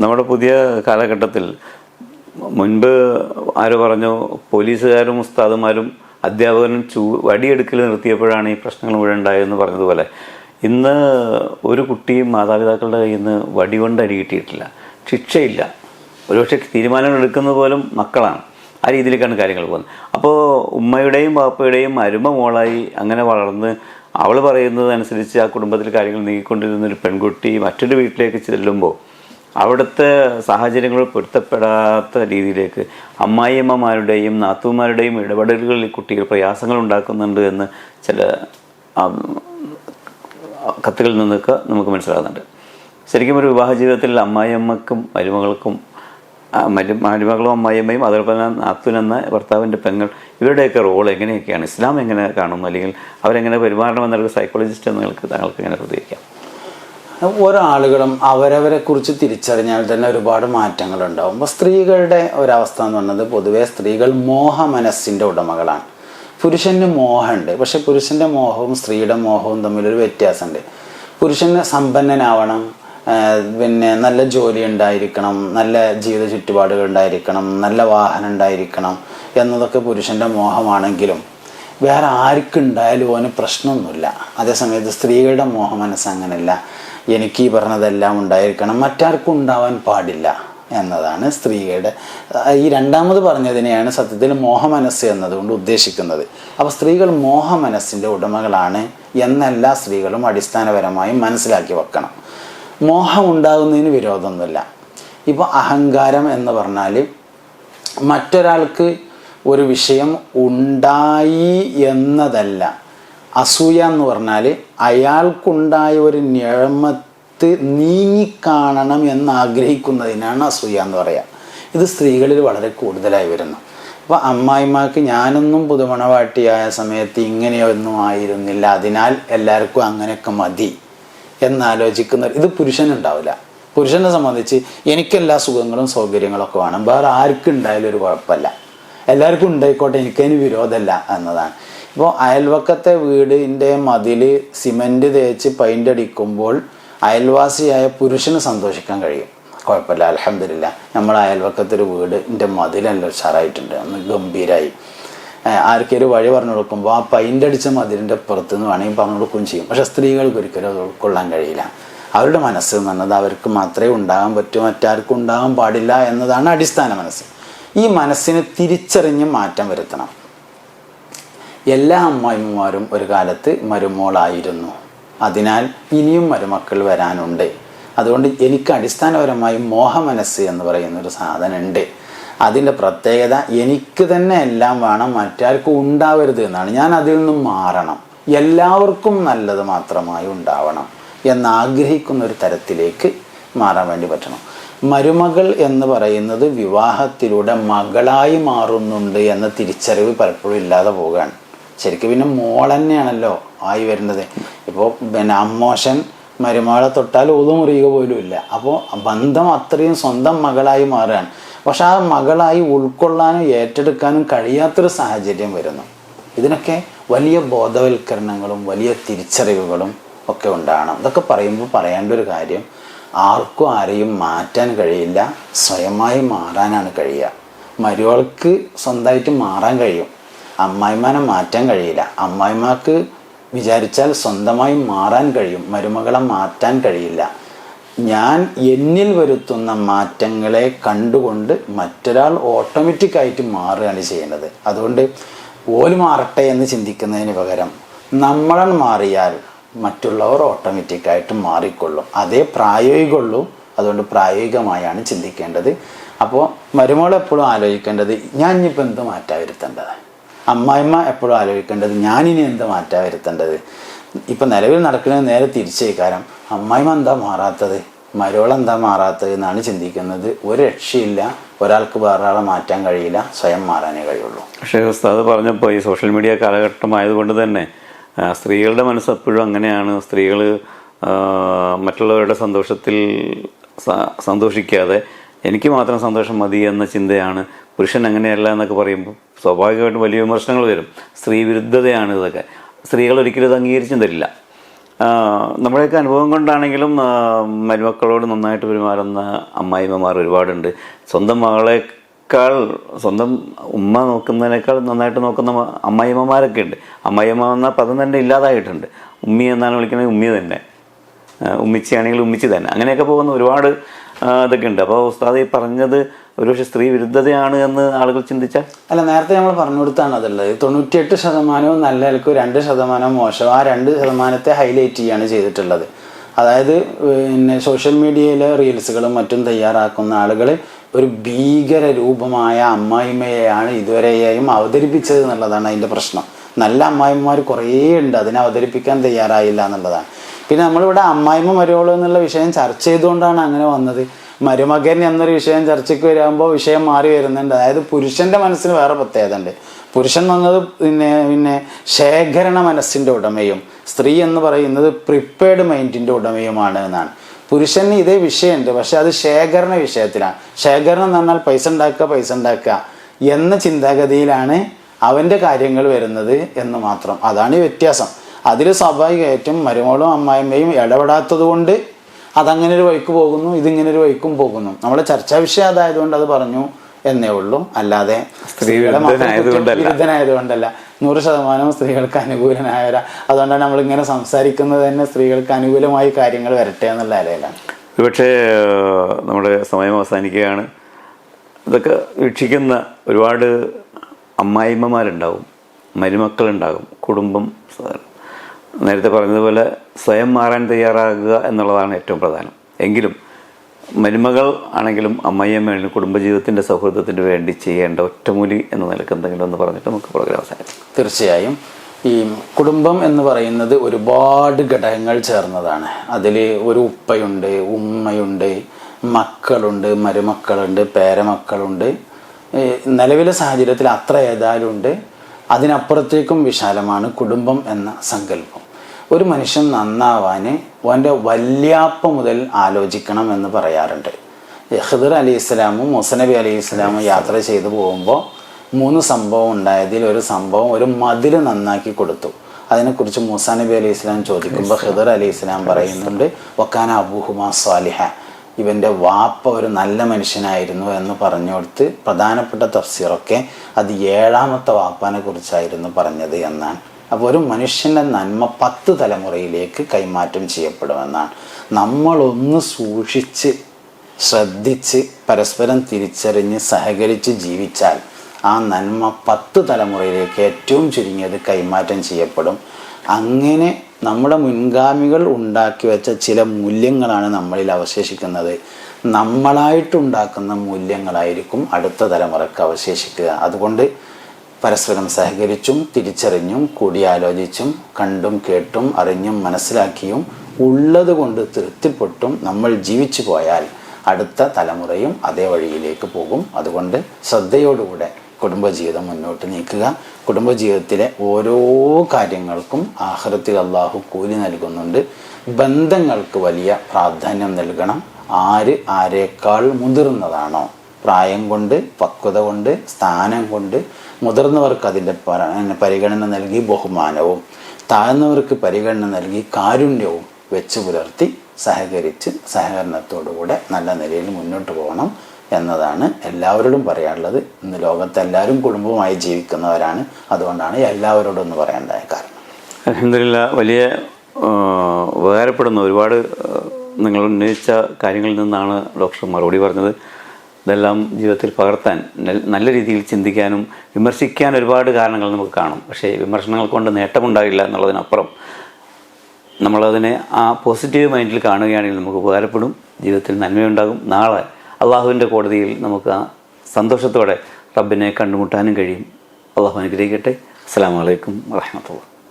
നമ്മുടെ പുതിയ കാലഘട്ടത്തിൽ മുൻപ് ആര് പറഞ്ഞു പോലീസുകാരും ഉസ്താദുമാരും അധ്യാപകനും ചൂ വടിയെടുക്കൽ നിർത്തിയപ്പോഴാണ് ഈ പ്രശ്നങ്ങൾ മുഴുവൻ ഉണ്ടായതെന്ന് പറഞ്ഞതുപോലെ ഇന്ന് ഒരു കുട്ടിയും മാതാപിതാക്കളുടെ കയ്യിൽ നിന്ന് വടി കൊണ്ട് അടി കിട്ടിയിട്ടില്ല. ശിക്ഷയില്ല. ഒരുപക്ഷെ തീരുമാനം എടുക്കുന്നത് പോലും മക്കളാണ്. ആ രീതിയിലേക്കാണ് കാര്യങ്ങൾ പോകുന്നത്. അപ്പോൾ ഉമ്മയുടെയും പാപ്പയുടെയും അരുമ മോളായി അങ്ങനെ വളർന്ന് അവൾ പറയുന്നത് അനുസരിച്ച് ആ കുടുംബത്തിൽ കാര്യങ്ങൾ നീങ്ങിക്കൊണ്ടിരുന്ന ഒരു പെൺകുട്ടി മറ്റൊരു വീട്ടിലേക്ക് ചെല്ലുമ്പോൾ അവിടുത്തെ സാഹചര്യങ്ങൾ പൊരുത്തപ്പെടാത്ത രീതിയിലേക്ക് അമ്മായിയമ്മമാരുടെയും നാത്തുമാരുടെയും ഇടപെടലുകളിൽ കുട്ടികൾ പ്രയാസങ്ങൾ ഉണ്ടാക്കുന്നുണ്ട് എന്ന് ചില കത്തുകളിൽ നിന്നൊക്കെ നമുക്ക് മനസ്സിലാകുന്നുണ്ട്. ശരിക്കും ഒരു വിവാഹ ജീവിതത്തിൽ അമ്മായിയമ്മക്കും മരുമകൾക്കും മരുമകളും അമ്മായിയമ്മയും അതോടൊപ്പം തന്നെ നാത്തുൻ എന്ന ഭർത്താവിന്റെ പെങ്ങൾ ഇവരുടെയൊക്കെ റോൾ എങ്ങനെയൊക്കെയാണ്? ഇസ്ലാം എങ്ങനെ കാണുന്നു? അല്ലെങ്കിൽ അവരെങ്ങനെ പെരുമാറണമെന്നൊരു സൈക്കോളജിസ്റ്റ് നിങ്ങൾക്ക് താങ്കൾക്ക് എങ്ങനെ പ്രതികരിക്കാം? ഓരോ ആളുകളും അവരവരെ കുറിച്ച് തിരിച്ചറിഞ്ഞാൽ തന്നെ ഒരുപാട് മാറ്റങ്ങൾ ഉണ്ടാവും അപ്പോൾ സ്ത്രീകളുടെ ഒരവസ്ഥ എന്ന് പറയുന്നത് പൊതുവേ സ്ത്രീകൾ മോഹ മനസ്സിന്റെ ഉടമകളാണ്. പുരുഷന് മോഹമുണ്ട്. പക്ഷെ പുരുഷന്റെ മോഹവും സ്ത്രീയുടെ മോഹവും തമ്മിലൊരു വ്യത്യാസമുണ്ട്. പുരുഷന് സമ്പന്നനാവണം പിന്നെ നല്ല ജോലി ഉണ്ടായിരിക്കണം നല്ല ജീവിത ചുറ്റുപാടുകൾ ഉണ്ടായിരിക്കണം നല്ല വാഹനം ഉണ്ടായിരിക്കണം എന്നതൊക്കെ പുരുഷന്റെ മോഹമാണെങ്കിലും വേറെ ആർക്കുണ്ടായാലും ഓന് പ്രശ്നമൊന്നുമില്ല. അതേസമയത്ത് സ്ത്രീകളുടെ മോഹ മനസ്സങ്ങനല്ല എനിക്ക് ഈ പറഞ്ഞതെല്ലാം ഉണ്ടായിരിക്കണം. മറ്റാർക്കും ഉണ്ടാവാൻ പാടില്ല എന്നതാണ് സ്ത്രീയുടെ ഈ രണ്ടാമത് പറഞ്ഞതിനെയാണ് സത്യത്തിൽ മോഹമനസ് എന്നതുകൊണ്ട് ഉദ്ദേശിക്കുന്നത്. അപ്പോൾ സ്ത്രീകൾ മോഹമനസ്സിന്റെ ഉടമകളാണ് എന്നെല്ലാ സ്ത്രീകളും അടിസ്ഥാനപരമായും മനസ്സിലാക്കി വെക്കണം. മോഹം ഉണ്ടാകുന്നതിന് വിരോധമൊന്നുമില്ല. ഇപ്പോൾ അഹങ്കാരം എന്ന് പറഞ്ഞാൽ മറ്റൊരാൾക്ക് ഒരു വിഷയം ഉണ്ടായി എന്നതല്ല. അസൂയ എന്ന് പറഞ്ഞാൽ അയാൾക്കുണ്ടായ ഒരു ഞഴമത്ത് നീങ്ങിക്കാണണം എന്ന് ആഗ്രഹിക്കുന്നതിനാണ് അസൂയ എന്ന് പറയുക ഇത് സ്ത്രീകളിൽ വളരെ കൂടുതലായി വരുന്നു. അപ്പോൾ അമ്മായിമാർക്ക് ഞാനൊന്നും പുതുമണവാട്ടിയായ സമയത്ത് ഇങ്ങനെയൊന്നും ആയിരുന്നില്ല. അതിനാൽ എല്ലാവർക്കും അങ്ങനെയൊക്കെ മതി എന്നാലോചിക്കുന്ന ഇത് പുരുഷനുണ്ടാവില്ല. പുരുഷനെ സംബന്ധിച്ച് എനിക്കെല്ലാ സുഖങ്ങളും സൗകര്യങ്ങളൊക്കെ വേണം. വേറെ ആർക്കും ഉണ്ടായാലും ഒരു കുഴപ്പമില്ല. എല്ലാവർക്കും ഉണ്ടായിക്കോട്ടെ എനിക്കതിന് വിരോധമല്ല എന്നതാണ്. ഇപ്പോൾ അയൽവക്കത്തെ വീടിന്റെ മതിൽ സിമന്റ് തേച്ച് പെയിന്റ് അടിക്കുമ്പോൾ അയൽവാസിയായ പുരുഷന് സന്തോഷിക്കാൻ കഴിയും. കുഴപ്പമില്ല അലഹമില്ല നമ്മൾ അയൽവക്കത്തൊരു വീട് എന്റെ മതിലെല്ലാം ഉഷാറായിട്ടുണ്ട്. അന്ന് ഗംഭീരായി. ഏഹ് ആർക്കൊരു വഴി പറഞ്ഞു കൊടുക്കുമ്പോൾ ആ പൈന്റ് അടിച്ച മതിലിന്റെ പുറത്ത് നിന്ന് വേണമെങ്കിൽ പറഞ്ഞു കൊടുക്കുകയും ചെയ്യും. പക്ഷേ സ്ത്രീകൾക്ക് ഒരിക്കലും അത് ഉൾക്കൊള്ളാൻ കഴിയില്ല. അവരുടെ മനസ്സ് എന്ന് അവർക്ക് മാത്രമേ ഉണ്ടാകാൻ പറ്റൂ മറ്റാർക്കും ഉണ്ടാകാൻ പാടില്ല എന്നതാണ് അടിസ്ഥാന മനസ്സ്. ഈ മനസ്സിനെ തിരിച്ചറിഞ്ഞ് മാറ്റം വരുത്തണം. എല്ലാ അമ്മായിമ്മമാരും ഒരു കാലത്ത് മരുമോളായിരുന്നു. അതിനാൽ ഇനിയും മരുമക്കൾ വരാനുണ്ട്. അതുകൊണ്ട് എനിക്ക് അടിസ്ഥാനപരമായി മോഹമനസ് എന്ന് പറയുന്ന ഒരു സാധനം ഉണ്ട് അതിന്റെ പ്രത്യേകത എനിക്ക് തന്നെ എല്ലാം വേണം മറ്റാർക്കും ഉണ്ടാവരുത് എന്നാണ്. ഞാൻ അതിൽ നിന്നും മാറണം. എല്ലാവർക്കും നല്ലത് മാത്രമായി ഉണ്ടാവണം എന്നാഗ്രഹിക്കുന്ന ഒരു തരത്തിലേക്ക് മാറാൻ വേണ്ടി പറ്റണം. മരുമകൾ എന്ന് പറയുന്നത് വിവാഹത്തിലൂടെ മകളായി മാറുന്നുണ്ട് എന്ന തിരിച്ചറിവ് പലപ്പോഴും ഇല്ലാതെ പോവുകയാണ്. ശരിക്കും പിന്നെ മോൾ തന്നെയാണല്ലോ ആയി വരുന്നത്. ഇപ്പോൾ പിന്നെ അമ്മോശൻ മരുമകളെ തൊട്ടാൽ ഒതുമുറിയുക പോലും ഇല്ല. അപ്പോൾ ബന്ധം അത്രയും സ്വന്തം മകളായി മാറുകയാണ്. പക്ഷെ ആ മകളായി ഉൾക്കൊള്ളാനും ഏറ്റെടുക്കാനും കഴിയാത്തൊരു സാഹചര്യം വരുന്നു. ഇതിനൊക്കെ വലിയ ബോധവൽക്കരണങ്ങളും വലിയ തിരിച്ചറിവുകളും ഒക്കെ ഉണ്ടാകണം. ഇതൊക്കെ പറയുമ്പോൾ പറയേണ്ട ഒരു കാര്യം ആർക്കും ആരെയും മാറ്റാൻ കഴിയില്ല. സ്വയമായി മാറാനാണ് കഴിയുക. മരുവൾക്ക് സ്വന്തമായിട്ട് മാറാൻ കഴിയും. അമ്മായിമാനെ മാറ്റാൻ കഴിയില്ല. അമ്മായിമാക്ക് വിചാരിച്ചാൽ സ്വന്തമായി മാറാൻ കഴിയും. മരുമകളെ മാറ്റാൻ കഴിയില്ല. ഞാൻ എന്നിൽ വരുത്തുന്ന മാറ്റങ്ങളെ കണ്ടുകൊണ്ട് മറ്റൊരാൾ ഓട്ടോമാറ്റിക്കായിട്ട് മാറുകയാണ് ചെയ്യുന്നത് അതുകൊണ്ട് ഓൽ മാറട്ടെ എന്ന് ചിന്തിക്കുന്നതിന് പകരം നമ്മളൻ മാറിയാൽ മറ്റുള്ളവർ ഓട്ടോമാറ്റിക്കായിട്ട് മാറിക്കൊള്ളും. അതേ പ്രായോഗികമുള്ളൂ. അതുകൊണ്ട് പ്രായോഗികമായാണ് ചിന്തിക്കേണ്ടത്. അപ്പോൾ മരുമകളെപ്പോഴും ആലോചിക്കേണ്ടത് ഞാൻ ഇനിയിപ്പോൾ എന്ത് മാറ്റാ വരുത്തേണ്ടത്? അമ്മായിമ്മ എപ്പോഴും ആലോചിക്കേണ്ടത് ഞാനിനി എന്താ മാറ്റാ വരുത്തേണ്ടത്? ഇപ്പം നിലവിൽ നടക്കുന്നത് നേരെ തിരിച്ചേക്കാരം. അമ്മായിമ്മ എന്താ മാറാത്തത്? മരോളെന്താ മാറാത്തത് എന്നാണ് ചിന്തിക്കുന്നത്. ഒരു രക്ഷയില്ല. ഒരാൾക്ക് വേറെ ആളെ മാറ്റാൻ കഴിയില്ല. സ്വയം മാറാനേ കഴിയുള്ളൂ. പക്ഷേ ഉസ്താദ് പറഞ്ഞപ്പോൾ ഈ സോഷ്യൽ മീഡിയ കാലഘട്ടം ആയതുകൊണ്ട് തന്നെ സ്ത്രീകളുടെ മനസ്സ് എപ്പോഴും അങ്ങനെയാണ്. സ്ത്രീകൾ മറ്റുള്ളവരുടെ സന്തോഷത്തിൽ സന്തോഷിക്കാതെ എനിക്ക് മാത്രം സന്തോഷം മതി എന്ന ചിന്തയാണ് പുരുഷൻ അങ്ങനെയല്ല എന്നൊക്കെ പറയുമ്പോൾ സ്വാഭാവികമായിട്ടും വലിയ വിമർശനങ്ങൾ വരും. സ്ത്രീ വിരുദ്ധതയാണ് ഇതൊക്കെ. സ്ത്രീകൾ ഒരിക്കലും ഇത് അംഗീകരിച്ചും തരില്ല. നമ്മുടെയൊക്കെ അനുഭവം കൊണ്ടാണെങ്കിലും മരുമക്കളോട് നന്നായിട്ട് പെരുമാറുന്ന അമ്മായിമ്മമാർ ഒരുപാടുണ്ട്. സ്വന്തം മകളെക്കാൾ സ്വന്തം ഉമ്മ നോക്കുന്നതിനേക്കാൾ നന്നായിട്ട് നോക്കുന്ന അമ്മായിമ്മമാരൊക്കെ ഉണ്ട്. അമ്മായിമ്മ എന്ന പദം തന്നെ ഇല്ലാതായിട്ടുണ്ട്. ഉമ്മി എന്നാണ് വിളിക്കുന്നത് ഉമ്മി തന്നെ. ഉമ്മിച്ച് ഉമ്മിച്ചി തന്നെ. അങ്ങനെയൊക്കെ പോകുന്ന ഒരുപാട് ഇതൊക്കെ ഉണ്ട്. അപ്പോൾ ഉസ്താദ് ഈ പറഞ്ഞത് ഒരുപക്ഷെ സ്ത്രീ വിരുദ്ധതയാണ് എന്ന് ആളുകൾ ചിന്തിച്ചാൽ? അല്ല നേരത്തെ നമ്മൾ പറഞ്ഞു കൊടുത്താണ് അതുള്ളത് തൊണ്ണൂറ്റിയെട്ട് ശതമാനവും നല്ല നിലക്കും രണ്ട് ശതമാനവും മോശം. ആ രണ്ട് ശതമാനത്തെ ഹൈലൈറ്റ് ചെയ്യാണ് ചെയ്തിട്ടുള്ളത്. അതായത് പിന്നെ സോഷ്യൽ മീഡിയയിലെ റീൽസുകളും മറ്റും തയ്യാറാക്കുന്ന ആളുകൾ ഒരു ഭീകര രൂപമായ അമ്മായിമ്മയെയാണ് ഇതുവരെയായും അവതരിപ്പിച്ചത് എന്നുള്ളതാണ് അതിന്റെ പ്രശ്നം. നല്ല അമ്മായിമ്മമാർ കുറേ ഉണ്ട്. അതിനെ അവതരിപ്പിക്കാൻ തയ്യാറായില്ല എന്നുള്ളതാണ്. പിന്നെ നമ്മളിവിടെ അമ്മായിമ്മ മരുമോൾ എന്നുള്ള വിഷയം ചർച്ച ചെയ്തുകൊണ്ടാണ് അങ്ങനെ വന്നത്. മരുമകൻ എന്നൊരു വിഷയം ചർച്ചയ്ക്ക് വരുമ്പോൾ വിഷയം മാറി വരുന്നുണ്ട്. അതായത് പുരുഷന്റെ മനസ്സിന് വേറെ പ്രത്യേകത ഉണ്ട്. പുരുഷൻ എന്നത് പിന്നെ പിന്നെ ശേഖരണ മനസ്സിന്റെ ഉടമയും സ്ത്രീ എന്ന് പറയുന്നത് പ്രിപ്പയർഡ് മൈൻഡിന്റെ ഉടമയുമാണ് എന്നാണ്. പുരുഷന് ഇതേ വിഷയമുണ്ട് പക്ഷെ അത് ശേഖരണ വിഷയത്തിലാണ്. ശേഖരണം എന്ന് പറഞ്ഞാൽ പൈസ ഉണ്ടാക്കുക പൈസ ഉണ്ടാക്കുക എന്ന ചിന്താഗതിയിലാണ് അവന്റെ കാര്യങ്ങൾ വരുന്നത് എന്ന് മാത്രം. അതാണ് വ്യത്യാസം. അതിൽ സ്വാഭാവികമായിട്ടും മരുമോളും അമ്മായിമ്മയും ഇടപെടാത്തത് കൊണ്ട് അതങ്ങനെ ഒരു വഴിക്ക് പോകുന്നു ഇതിങ്ങനെ ഒരു വഴിക്കും പോകുന്നു. നമ്മുടെ ചർച്ചാ വിഷയം അതായതുകൊണ്ട് അത് പറഞ്ഞു എന്നേ ഉള്ളൂ. അല്ലാതെ സ്ത്രീകളുടെ വിരുദ്ധനായതുകൊണ്ടല്ല. നൂറ് ശതമാനം സ്ത്രീകൾക്ക് അനുകൂലനായവരാ. അതുകൊണ്ടാണ് നമ്മൾ ഇങ്ങനെ സംസാരിക്കുന്നത് തന്നെ സ്ത്രീകൾക്ക് അനുകൂലമായി കാര്യങ്ങൾ വരട്ടെ എന്നുള്ള അലയിലാണ്. ഒരുപക്ഷെ നമ്മുടെ സമയം അവസാനിക്കുകയാണ്. ഇതൊക്കെ വീക്ഷിക്കുന്ന ഒരുപാട് അമ്മായിമ്മമാരുണ്ടാവും. മരുമക്കളുണ്ടാകും. കുടുംബം നേരത്തെ പറഞ്ഞതുപോലെ സ്വയം മാറാൻ തയ്യാറാകുക എന്നുള്ളതാണ് ഏറ്റവും പ്രധാനം. എങ്കിലും മരുമകൾ ആണെങ്കിലും അമ്മയമ്മയാണെങ്കിലും കുടുംബജീവിതത്തിന്റെ സൗഹൃദത്തിന് വേണ്ടി ചെയ്യേണ്ട ഒറ്റമൂലി എന്ന നിലയ്ക്ക് എന്തെങ്കിലും എന്ന് പറഞ്ഞിട്ട് നമുക്ക് പ്രോഗ്രാം അവസാനിക്കും തീർച്ചയായും. ഈ കുടുംബം എന്ന് പറയുന്നത് ഒരുപാട് ഘടകങ്ങൾ ചേർന്നതാണ്. അതിൽ ഒരു ഉപ്പയുണ്ട് ഉമ്മയുണ്ട് മക്കളുണ്ട് മരുമക്കളുണ്ട് പേരമക്കളുണ്ട്. നിലവിലെ സാഹചര്യത്തിൽ അത്ര ഏതായാലും ഉണ്ട്. അതിനപ്പുറത്തേക്കും വിശാലമാണ് കുടുംബം എന്ന സങ്കല്പം. ഒരു മനുഷ്യൻ നന്നാവാൻ അവന്റെ വല്യാപ്പ മുതൽ ആലോചിക്കണം എന്ന് പറയാറുണ്ട്. ഖിദർ അലി ഇസ്ലാമും മുസനബി അലി ഇസ്ലാമും യാത്ര ചെയ്തു പോകുമ്പോൾ മൂന്ന് സംഭവം ഉണ്ടായതിൽ ഒരു സംഭവം ഒരു മതിൽ നന്നാക്കി കൊടുത്തു. അതിനെക്കുറിച്ച് മൂസാ നബി അലി ഇസ്ലാം ചോദിക്കുമ്പോൾ ഖിദർ അലി ഇസ്ലാം പറയുന്നുണ്ട് വക്കാന അബൂഹുമാ സ്വാലിഹ. ഇവന്റെ വാപ്പ ഒരു നല്ല മനുഷ്യനായിരുന്നു എന്ന് പറഞ്ഞു കൊടുത്ത് പ്രധാനപ്പെട്ട തഫ്സീറൊക്കെ അത് ഏഴാമത്തെ വാപ്പാനെ കുറിച്ചായിരുന്നു പറഞ്ഞത് എന്നാണ്. അപ്പോൾ ഒരു മനുഷ്യന്റെ നന്മ പത്ത് തലമുറയിലേക്ക് കൈമാറ്റം ചെയ്യപ്പെടുമെന്നാണ്. നമ്മളൊന്ന് സൂക്ഷിച്ച് ശ്രദ്ധിച്ച് പരസ്പരം തിരിച്ചറിഞ്ഞ് സഹകരിച്ച് ജീവിച്ചാൽ ആ നന്മ പത്ത് തലമുറയിലേക്ക് ഏറ്റവും ചുരുങ്ങിയത് കൈമാറ്റം ചെയ്യപ്പെടും. അങ്ങനെ നമ്മുടെ മുൻഗാമികൾ ഉണ്ടാക്കി വെച്ച ചില മൂല്യങ്ങളാണ് നമ്മളിൽ അവശേഷിക്കുന്നത്. നമ്മളായിട്ടുണ്ടാക്കുന്ന മൂല്യങ്ങളായിരിക്കും അടുത്ത തലമുറയ്ക്ക് അവശേഷിക്കുക. അതുകൊണ്ട് പരസ്പരം സഹകരിച്ചും തിരിച്ചറിഞ്ഞും കൂടിയാലോചിച്ചും കണ്ടും കേട്ടും അറിഞ്ഞും മനസ്സിലാക്കിയും ഉള്ളതുകൊണ്ട് തൃപ്തിപ്പെട്ടും നമ്മൾ ജീവിച്ചു പോയാൽ അടുത്ത തലമുറയും അതേ വഴിയിലേക്ക് പോകും. അതുകൊണ്ട് ശ്രദ്ധയോടുകൂടെ കുടുംബജീവിതം മുന്നോട്ട് നീക്കുക. കുടുംബജീവിതത്തിലെ ഓരോ കാര്യങ്ങൾക്കും ആഹ്റത്തിൽ അള്ളാഹു കൂലി നൽകുന്നുണ്ട്. ബന്ധങ്ങൾക്ക് വലിയ പ്രാധാന്യം നൽകണം. ആര് ആരേക്കാൾ മുതിർന്നതാണോ? പ്രായം കൊണ്ട് പക്വത കൊണ്ട് സ്ഥാനം കൊണ്ട് മുതിർന്നവർക്ക് അതിന്റെ പരിഗണന നൽകി ബഹുമാനവും താഴ്ന്നവർക്ക് പരിഗണന നൽകി കാരുണ്യവും വെച്ച് പുലർത്തി സഹകരിച്ച് സഹകരണത്തോടുകൂടെ നല്ല നിലയിൽ മുന്നോട്ട് പോകണം എന്നതാണ് എല്ലാവരോടും പറയാനുള്ളത്. ഇന്ന് ലോകത്ത് എല്ലാവരും കുടുംബമായി ജീവിക്കുന്നവരാണ്. അതുകൊണ്ടാണ് എല്ലാവരോടും ഒന്ന് പറയേണ്ടായ കാരണം. അലഹമില്ല വലിയ ഉപകാരപ്പെടുന്ന ഒരുപാട് നിങ്ങൾ ഉന്നയിച്ച കാര്യങ്ങളിൽ നിന്നാണ് ഡോക്ടർ മറുപടി പറഞ്ഞത്. ഇതെല്ലാം ജീവിതത്തിൽ പകർത്താൻ നല്ല രീതിയിൽ ചിന്തിക്കാനും വിമർശിക്കാൻ ഒരുപാട് കാരണങ്ങൾ നമുക്ക് കാണും. പക്ഷേ വിമർശനങ്ങൾ കൊണ്ട് നേട്ടമുണ്ടാകില്ല എന്നുള്ളതിനപ്പുറം നമ്മളതിനെ ആ പോസിറ്റീവ് മൈൻഡിൽ കാണുകയാണെങ്കിൽ നമുക്ക് ഉപകാരപ്പെടും ജീവിതത്തിൽ നന്മയുണ്ടാകും. നാളെ അള്ളാഹുവിന്റെ കോടതിയിൽ നമുക്ക് ആ സന്തോഷത്തോടെ റബ്ബിനെ കണ്ടുമുട്ടാനും കഴിയും. അള്ളാഹു അനുഗ്രഹിക്കട്ടെ. അസ്സാം വലൈക്കും വാഹമത്തുള്ള